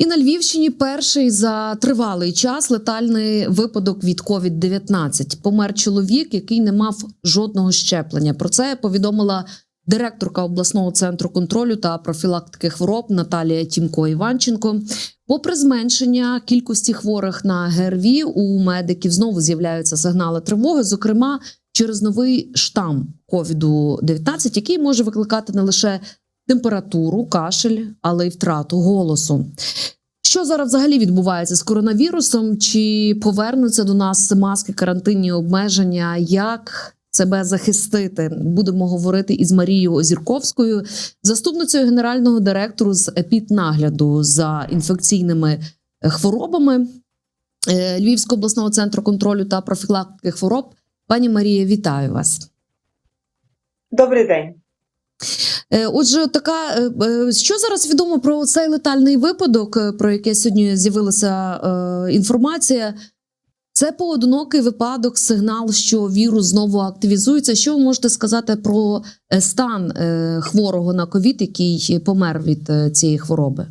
І на Львівщині перший за тривалий час летальний випадок від COVID-19. Помер чоловік, який не мав жодного щеплення. Про це повідомила директорка обласного центру контролю та профілактики хвороб Наталія Тімко Іванченко. Попри зменшення кількості хворих на ГРВІ, у медиків знову з'являються сигнали тривоги, зокрема через новий штам COVID-19, який може викликати не лише температуру, кашель, але й втрату голосу. Що зараз взагалі відбувається з коронавірусом? Чи повернуться до нас маски, карантинні обмеження? Як себе захистити? Будемо говорити із Марією Озірковською, заступницею генерального директору з епіднагляду за інфекційними е, хворобами е, Львівського обласного центру контролю та профілактики хвороб. Пані Марія, вітаю вас. Добрий день. Е, Отже, така е, е, що зараз відомо про цей летальний випадок, про яке сьогодні з'явилася інформація? Це поодинокий випадок, сигнал, що вірус знову активізується. Що ви можете сказати про стан хворого на ковід, який помер від цієї хвороби?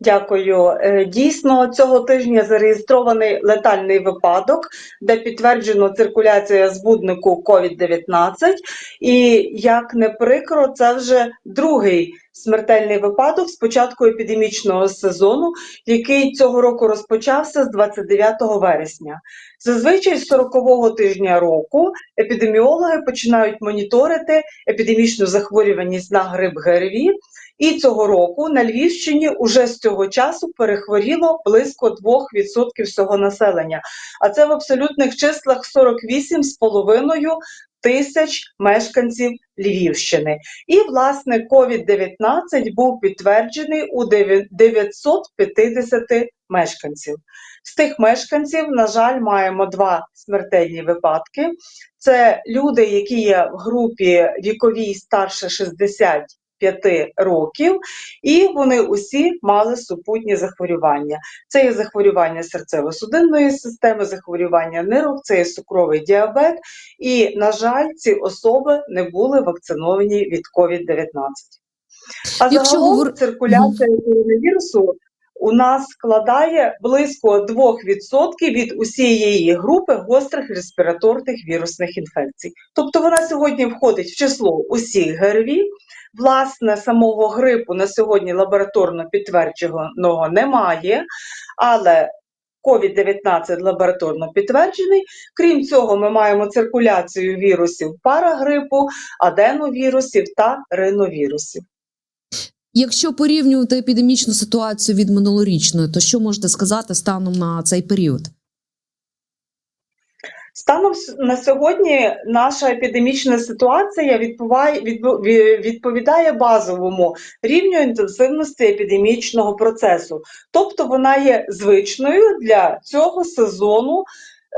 Дякую. Е, Дійсно, цього тижня зареєстрований летальний випадок, де підтверджено циркуляція збуднику COVID-19. І як не прикро, це вже другий смертельний випадок з початку епідемічного сезону, який цього року розпочався з 29 вересня. Зазвичай з 40-го тижня року епідеміологи починають моніторити епідемічну захворюваність на грип ГРВІ. І цього року на Львівщині уже з цього часу перехворіло близько 2% всього населення. А це в абсолютних числах 48,5 тисяч мешканців Львівщини. І, власне, COVID-19 був підтверджений у 950 мешканців. З тих мешканців, на жаль, маємо два смертельні випадки. Це люди, які є в групі віковій старше 60 5 років, і вони усі мали супутні захворювання. Це є захворювання серцево-судинної системи, захворювання нирок, це є сукровий діабет. І, на жаль, ці особи не були вакциновані від COVID-19. А загалом циркуляція коронавірусу у нас складає близько 2% від усієї групи гострих респіраторних вірусних інфекцій. Тобто вона сьогодні входить в число усіх ГРВІ. Власне, самого грипу на сьогодні лабораторно підтвердженого немає, але COVID-19 лабораторно підтверджений. Крім цього, ми маємо циркуляцію вірусів парагрипу, аденовірусів та риновірусів. Якщо порівнювати епідемічну ситуацію від минулорічної, то що можете сказати станом на цей період? Станом на сьогодні наша епідемічна ситуація відповідає, базовому рівню інтенсивності епідемічного процесу. Тобто вона є звичною для цього сезону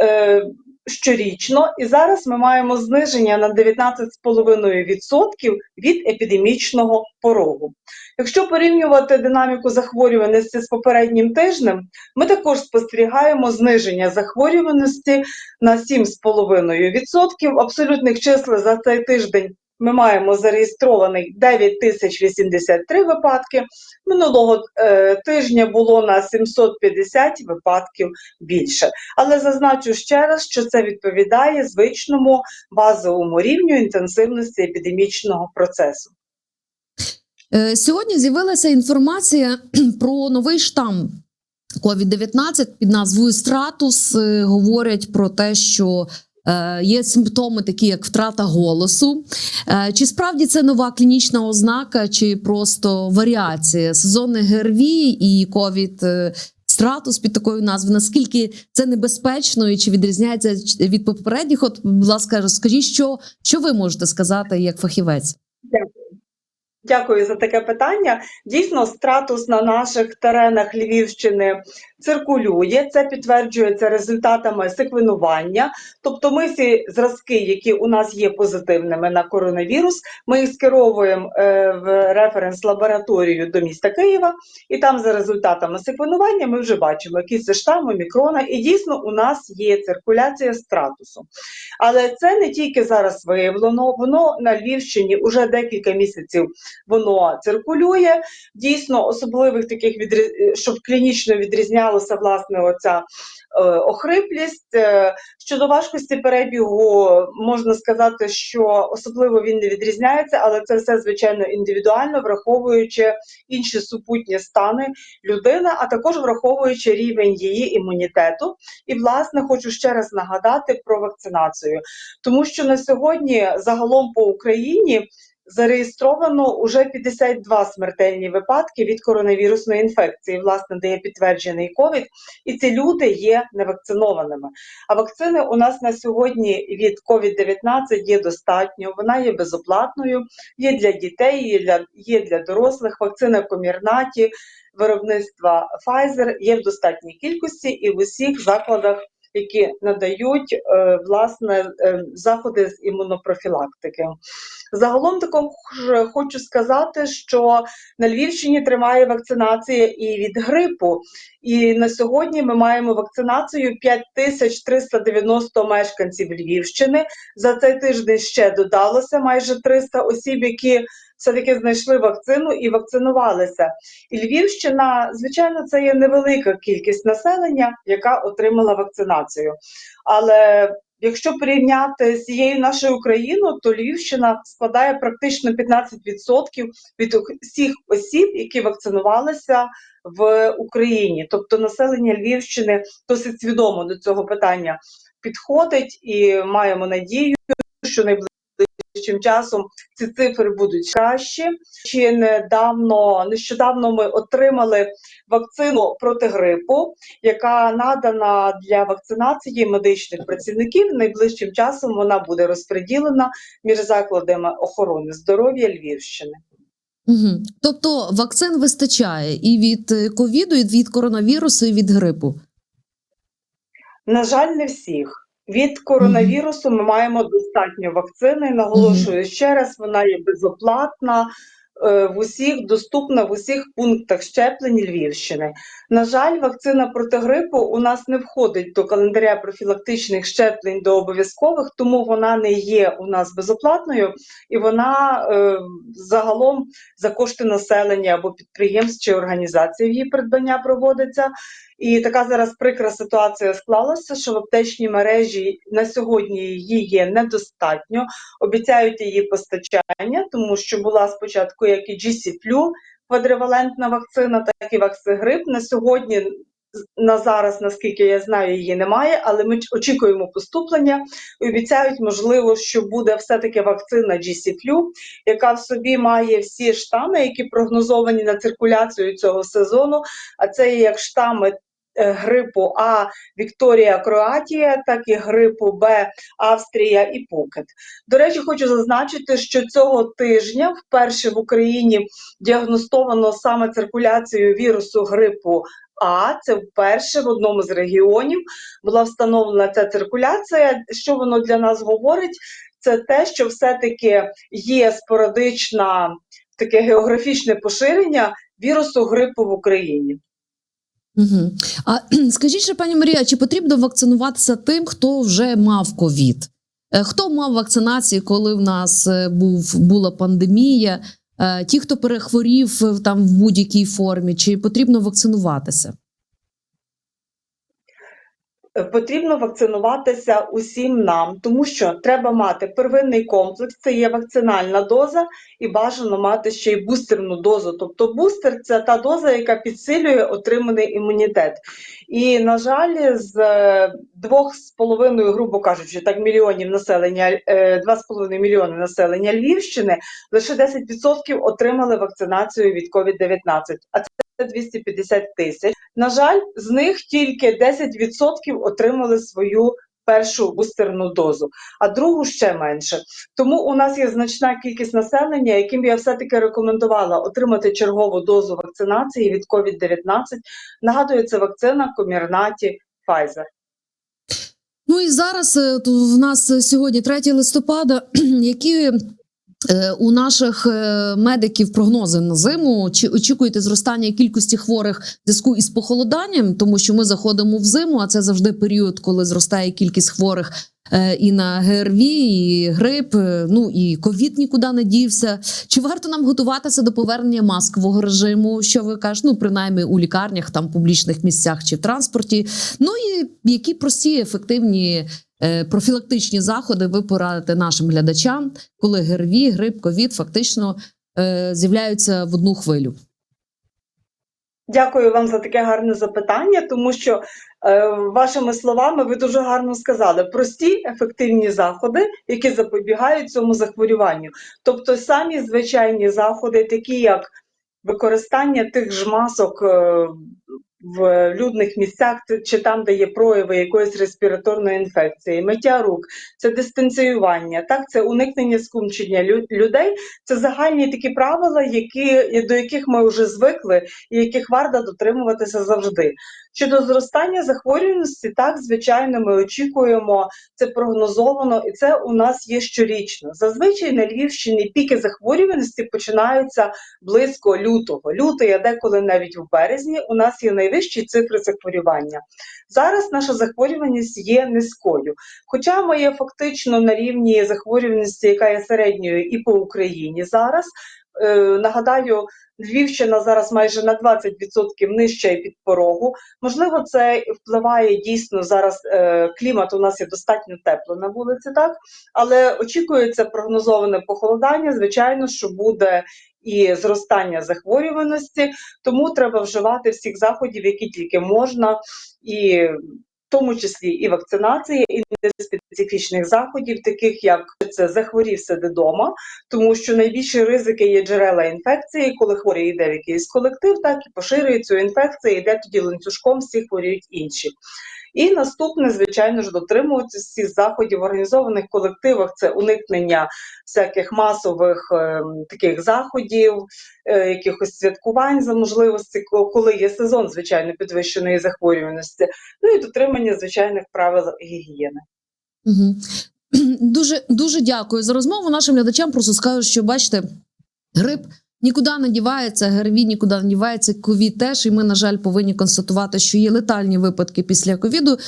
е, щорічно. І зараз ми маємо зниження на 19,5% від епідемічного порогу. Якщо порівнювати динаміку захворюваності з попереднім тижнем, ми також спостерігаємо зниження захворюваності на 7,5%. Абсолютних числах за цей тиждень ми маємо зареєстрований 9083 випадки. Минулого е, тижня було на 750 випадків більше. Але зазначу ще раз, що це відповідає звичному базовому рівню інтенсивності епідемічного процесу. Е, Сьогодні з'явилася інформація про новий штам COVID-19 під назвою Стратус. Е, Говорять про те, що є симптоми, такі як втрата голосу. Е, Чи справді це нова клінічна ознака, чи просто варіація сезонних ГРВІ і COVID е, Стратус під такою назвою? Наскільки це небезпечно і чи відрізняється від попередніх? От, будь ласка, розкажіть, що, що ви можете сказати як фахівець? Дякую за таке питання. Дійсно, стратус на наших теренах Львівщини циркулює. Це підтверджується результатами секвенування. Тобто, ми всі зразки, які у нас є позитивними на коронавірус, ми їх скеровуємо е, в референс-лабораторію до міста Києва, і там за результатами секвенування ми вже бачимо, які це штами, мікрона, і дійсно у нас є циркуляція стратусу. Але це не тільки зараз виявлено, воно на Львівщині уже декілька місяців воно циркулює. Дійсно, особливих таких відрі... щоб клінічно відрізнялося власне оця е, охриплість. Е, Щодо важкості перебігу, можна сказати, що особливо він не відрізняється, але це все звичайно індивідуально, враховуючи інші супутні стани людини, а також враховуючи рівень її імунітету. І, власне, хочу ще раз нагадати про вакцинацію, тому що на сьогодні загалом по Україні. Зареєстровано уже 52 смертельні випадки від коронавірусної інфекції, власне, де є підтверджений ковід, і ці люди є невакцинованими. А вакцини у нас на сьогодні від COVID-19 є достатньо, вона є безоплатною, є для дітей, є для, є для дорослих. Вакцина Комірнаті, виробництва Pfizer є в достатній кількості і в усіх закладах, які надають е, власне е, заходи з імунопрофілактики. Загалом також хочу сказати, що на Львівщині тримає вакцинація і від грипу. І на сьогодні ми маємо вакцинацію 5390 мешканців Львівщини. За цей тиждень ще додалося майже 300 осіб, які все-таки знайшли вакцину і вакцинувалися. І Львівщина, звичайно, це є невелика кількість населення, яка отримала вакцинацію. Але Якщо порівняти з цією нашою Україною, то Львівщина складає практично 15% від всіх осіб, які вакцинувалися в Україні. Тобто населення Львівщини досить свідомо до цього питання підходить і маємо надію, що найближчим часом ці цифри будуть кращі. Ще недавно нещодавно ми отримали вакцину проти грипу, яка надана для вакцинації медичних працівників. Найближчим часом вона буде розподілена між закладами охорони здоров'я Львівщини. Угу. Тобто вакцин вистачає і від е, ковіду, і від коронавірусу, і від грипу. На жаль, не всіх. Від коронавірусу ми маємо достатньо вакцини. Наголошую ще раз, вона є безоплатна. Е, В усіх доступна в усіх пунктах щеплень Львівщини. На жаль, вакцина проти грипу у нас не входить до календаря профілактичних щеплень до обов'язкових, тому вона не є у нас безоплатною і вона е, загалом за кошти населення або підприємств чи організацій її придбання проводиться. І така зараз прикра ситуація склалася, що в аптечній мережі на сьогодні її є недостатньо. Обіцяють її постачання, тому що була спочатку як і GC-Flu, квадривалентна вакцина, так і ваксигрип. На сьогодні на зараз, наскільки я знаю, її немає, але ми очікуємо поступлення. Обіцяють, можливо, що буде все-таки вакцина GC-Flu, яка в собі має всі штами, які прогнозовані на циркуляцію цього сезону. А це є як штами грипу А Вікторія Кроатія, так і грипу Б Австрія і Пукет. До речі, хочу зазначити, що цього тижня вперше в Україні діагностовано саме циркуляцію вірусу грипу. А це вперше в одному з регіонів була встановлена ця циркуляція. Що воно для нас говорить? Це те, що все-таки є спорадична таке географічне поширення вірусу грипу в Україні. Угу. А скажіть, ще, пані Марія, чи потрібно вакцинуватися тим, хто вже мав ковід? Е, Хто мав вакцинації, коли в нас е, був була пандемія? Е, Ті, хто перехворів там в будь-якій формі, чи потрібно вакцинуватися? Е, Потрібно вакцинуватися усім нам, тому що треба мати первинний комплекс, це є вакцинальна доза, і бажано мати ще й бустерну дозу. Тобто бустер це та доза, яка підсилює отриманий імунітет. І, на жаль, з е, двох з половиною, грубо кажучи, так мільйонів населення, е, два з половиною мільйони населення Львівщини, лише 10% отримали вакцинацію від COVID-19. А це 250 тисяч. На жаль, з них тільки 10% отримали свою першу бустерну дозу, а другу ще менше. Тому у нас є значна кількість населення, яким я все-таки рекомендувала отримати чергову дозу вакцинації від COVID-19. Нагадую, це вакцина Комірнаті Pfizer. Ну і зараз е, в нас сьогодні 3 листопада. Які у наших е, медиків прогнози на зиму? Чи очікуєте зростання кількості хворих в зв'язку із похолоданням? Тому що ми заходимо в зиму, а це завжди період, коли зростає кількість хворих. е, І на ГРВІ, і грип, е, ну і ковід нікуди не дівся. Чи варто нам готуватися до повернення маскового режиму? Що ви кажете? Ну принаймні у лікарнях, там публічних місцях чи в транспорті? Ну і які прості, ефективні е, профілактичні заходи ви порадите нашим глядачам, коли ГРВІ, грип, ковід фактично е, з'являються в одну хвилю? Дякую вам за таке гарне запитання, тому що е, вашими словами ви дуже гарно сказали прості ефективні заходи, які запобігають цьому захворюванню. Тобто самі звичайні заходи, такі як використання тих ж масок е, в людних місцях чи там, де є прояви якоїсь респіраторної інфекції, миття рук, це дистанціювання, так, це уникнення скумчення лю- людей. Це загальні такі правила, які, до яких ми вже звикли і яких варто дотримуватися завжди. Щодо зростання захворюваності, так, звичайно, ми очікуємо, це прогнозовано, і це у нас є щорічно. Зазвичай на Львівщині піки захворюваності починаються близько лютого. Лютий, а деколи навіть в березні, у нас є найвищі цифри захворювання. Зараз наша захворюваність є низькою. Хоча ми є фактично на рівні захворюваності, яка є середньою і по Україні зараз. Е, нагадаю, Львівщина зараз майже на 20% нижче під порогу. Можливо, це впливає дійсно зараз. Е, клімат у нас є достатньо тепло на вулиці, так але очікується прогнозоване похолодання. Звичайно, що буде і зростання захворюваності, тому треба вживати всіх заходів, які тільки можна, і в тому числі і вакцинації, і специфічних заходів, таких як це захворів сиди тому що найбільші ризики є джерела інфекції, коли хворий йде в якийсь колектив, так і поширює цю інфекцію, йде тоді ланцюжком, всі хворіють інші. І наступне, звичайно ж, дотримуватися всіх заходів в організованих колективах. Це уникнення всяких масових ем, таких заходів, е, якихось святкувань за можливості, коли є сезон, звичайно, підвищеної захворюваності. Ну і дотримання звичайних правил гігієни. Угу. Дуже дуже дякую за розмову. Нашим глядачам просто скажу, що бачите, грип нікуди не дівається, ГРВІ нікуди не дівається, ковід теж. І ми, на жаль, повинні констатувати, що є летальні випадки після ковіду.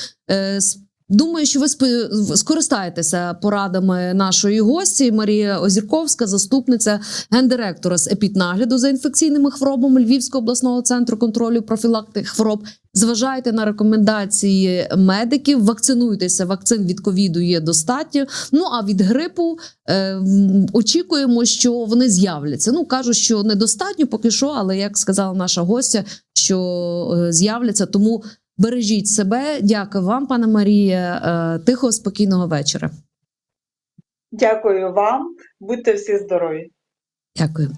Думаю, що ви скористаєтеся порадами нашої гості Марія Озірковська, заступниця гендиректора з епіднагляду за інфекційними хворобами Львівського обласного центру контролю профілактики хвороб. Зважайте на рекомендації медиків, вакцинуйтеся. Вакцин від ковіду є достатньо. Ну а від грипу е, очікуємо, що вони з'являться. Ну кажуть, що недостатньо поки що, але як сказала наша гостя, що е, з'являться. Тому бережіть себе. Дякую вам, пане Марія. Е, тихого спокійного вечора. Дякую вам, будьте всі здорові. Дякую.